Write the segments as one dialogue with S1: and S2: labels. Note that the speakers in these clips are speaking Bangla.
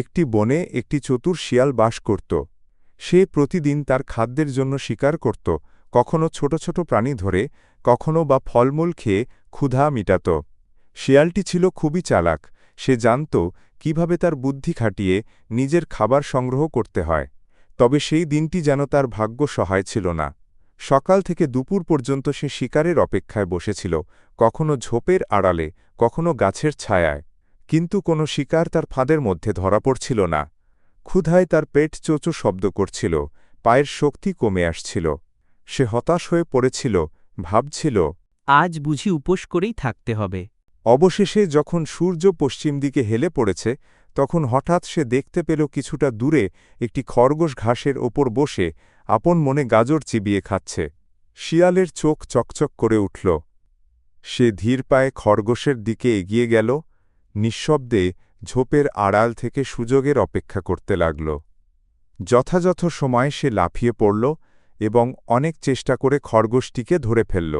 S1: একটি বনে একটি চতুর শিয়াল বাস করত। সে প্রতিদিন তার খাদ্যের জন্য শিকার করত, কখনো ছোট ছোট প্রাণী ধরে, কখনো বা ফলমূল খেয়ে ক্ষুধা মিটাত। শিয়ালটি ছিল খুবই চালাক, সে জানত কীভাবে তার বুদ্ধি খাটিয়ে নিজের খাবার সংগ্রহ করতে হয়। তবে সেই দিনটি যেন তার ভাগ্য সহায় ছিল না। সকাল থেকে দুপুর পর্যন্ত সে শিকারের অপেক্ষায় বসেছিল, কখনো ঝোপের আড়ালে, কখনো গাছের ছায়ায়। কিন্তু কোনো শিকার তার ফাঁদের মধ্যে ধরা পড়ছিল না। ক্ষুধায় তার পেট চোচো শব্দ করছিল পায়ের শক্তি কমে আসছিল। সে হতাশ হয়ে পড়েছিল ভাবছিল
S2: আজ বুঝি উপোস করেই থাকতে হবে।
S1: অবশেষে যখন সূর্য পশ্চিম দিকে হেলে পড়েছে তখন হঠাৎ সে দেখতে পেল কিছুটা দূরে একটি খরগোশ ঘাসের ওপর বসে আপন মনে গাজর চিবিয়ে খাচ্ছে। শিয়ালের চোখ চকচক করে উঠল। সে ধীর পায়ে খরগোশের দিকে এগিয়ে গেল নিঃশব্দে ঝোপের আড়াল থেকে সুযোগের অপেক্ষা করতে লাগল। যথাযথ সময় সে লাফিয়ে পড়ল এবং অনেক চেষ্টা করে খরগোশটিকে ধরে ফেলল।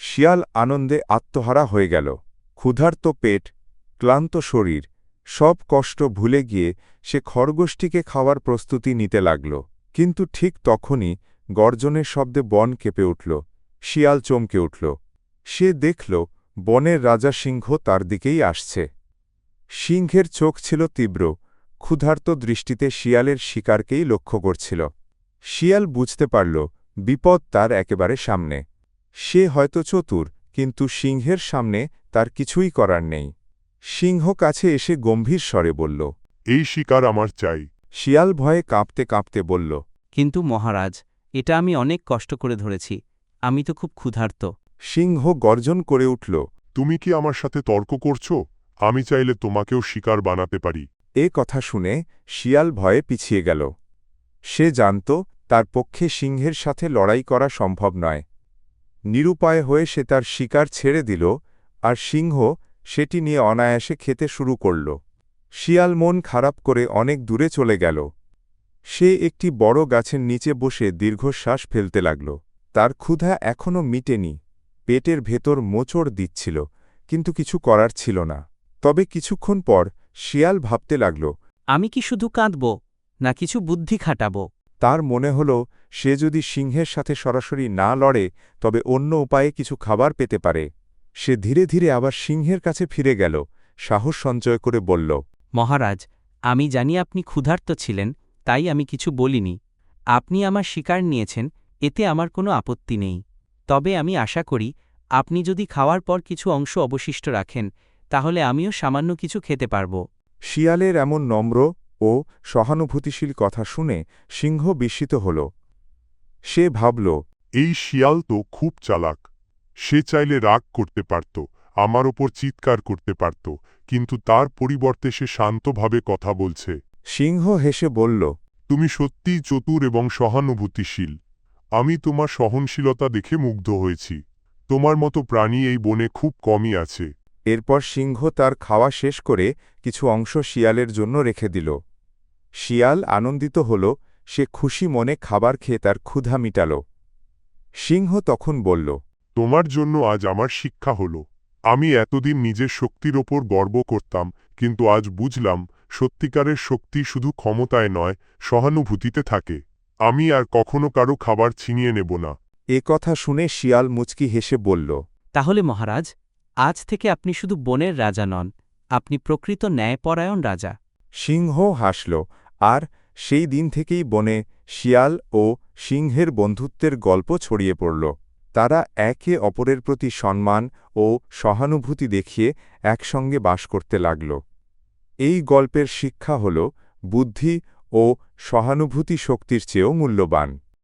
S1: শিয়াল আনন্দে আত্মহারা হয়ে গেল। ক্ষুধার্ত পেট, ক্লান্ত শরীর, সব কষ্ট ভুলে গিয়ে সে খরগোশটিকে খাওয়ার প্রস্তুতি নিতে লাগল। কিন্তু ঠিক তখনই গর্জনের শব্দে বন কেঁপে উঠল। শিয়াল চমকে উঠল। সে দেখল বনের রাজা সিংহ তার দিকেই আসছে। সিংহের চোখ ছিল তীব্র ক্ষুধার্ত দৃষ্টিতে শিয়ালের শিকারকেই লক্ষ্য করছিল। শিয়াল বুঝতে পারল বিপদ তার একেবারে সামনে। সে হয়তো চতুর কিন্তু সিংহের সামনে তার কিছুই করার নেই। সিংহ কাছে এসে গম্ভীর স্বরে বলল
S3: এই শিকার আমার চাই।
S1: শিয়াল ভয়ে কাঁপতে কাঁপতে বলল
S2: কিন্তু মহারাজ এটা আমি অনেক কষ্ট করে ধরেছি। আমি তো খুব ক্ষুধার্ত।
S1: সিংহ গর্জন করে উঠল
S3: তুমি কি আমার সাথে তর্ক করছ? আমি চাইলে তোমাকেও শিকার বানাতে পারি।
S1: এ কথা শুনে শিয়াল ভয়ে পিছিয়ে গেল। সে জানত, তার পক্ষে সিংহের সাথে লড়াই করা সম্ভব নয়। নিরুপায় হয়ে সে তার শিকার ছেড়ে দিল, আর সিংহ সেটি নিয়ে অনায়াসে খেতে শুরু করল। শিয়াল মন খারাপ করে অনেক দূরে চলে গেল। সে একটি বড় গাছের নিচে বসে দীর্ঘশ্বাস ফেলতে লাগল। তার ক্ষুধা এখনও মিটেনি। পেটের ভেতর মোচড় দিচ্ছিল, কিন্তু কিছু করার ছিল না। তবে কিছুক্ষণ পর শিয়াল ভাবতে লাগল
S2: আমি কি শুধু কাঁদব না কিছু বুদ্ধি খাটাব?
S1: তার মনে হল সে যদি সিংহের সাথে সরাসরি না লড়ে তবে অন্য উপায়ে কিছু খাবার পেতে পারে। সে ধীরে ধীরে আবার সিংহের কাছে ফিরে গেল সাহস সঞ্চয় করে বলল
S2: মহারাজ আমি জানি আপনি ক্ষুধার্ত ছিলেন তাই আমি কিছু বলিনি। আপনি আমার শিকার নিয়েছেন এতে আমার কোনো আপত্তি নেই। তবে আমি আশা করি আপনি যদি খাওয়ার পর কিছু অংশ অবশিষ্ট রাখেন তাহলে আমিও সামান্য কিছু খেতে পারব।
S1: শিয়ালের এমন নম্র ও সহানুভূতিশীল কথা শুনে সিংহ বিস্মিত হল। সে ভাবল
S3: এই শিয়াল তো খুব চালাক। সে চাইলে রাগ করতে পারত আমার ওপর চিৎকার করতে পারত কিন্তু তার পরিবর্তে সে শান্তভাবে কথা বলছে।
S1: সিংহ হেসে বলল
S3: তুমি সত্যিই চতুর এবং সহানুভূতিশীল। আমি তোমার সহনশীলতা দেখে মুগ্ধ হয়েছি। তোমার মতো প্রাণী এই বনে খুব কমই আছে।
S1: এরপর সিংহ তার খাওয়া শেষ করে কিছু অংশ শিয়ালের জন্য রেখে দিল। শিয়াল আনন্দিত হল সে খুশি মনে খাবার খেয়ে তার ক্ষুধা মিটাল। সিংহ তখন বলল
S3: তোমার জন্য আজ আমার শিক্ষা হল। আমি এতদিন নিজের শক্তির ওপর গর্ব করতাম কিন্তু আজ বুঝলাম সত্যিকারের শক্তি শুধু ক্ষমতায় নয় সহানুভূতিতে থাকে। আমি আর কখনো কারও খাবার ছিনিয়ে নেব না।
S1: এ কথা শুনে শিয়াল মুচকি হেসে বলল
S2: তাহলে মহারাজ আজ থেকে আপনি শুধু বনের রাজা নন, আপনি প্রকৃত ন্যায়পরায়ণ রাজা।
S1: সিংহ হাসল, আর সেই দিন থেকেই বনে শিয়াল ও সিংহের বন্ধুত্বের গল্প ছড়িয়ে পড়ল। তারা একে অপরের প্রতি সম্মান ও সহানুভূতি দেখিয়ে একসঙ্গে বাস করতে লাগল। এই গল্পের শিক্ষা হল, বুদ্ধি ও সহানুভূতি শক্তির চেয়েও মূল্যবান।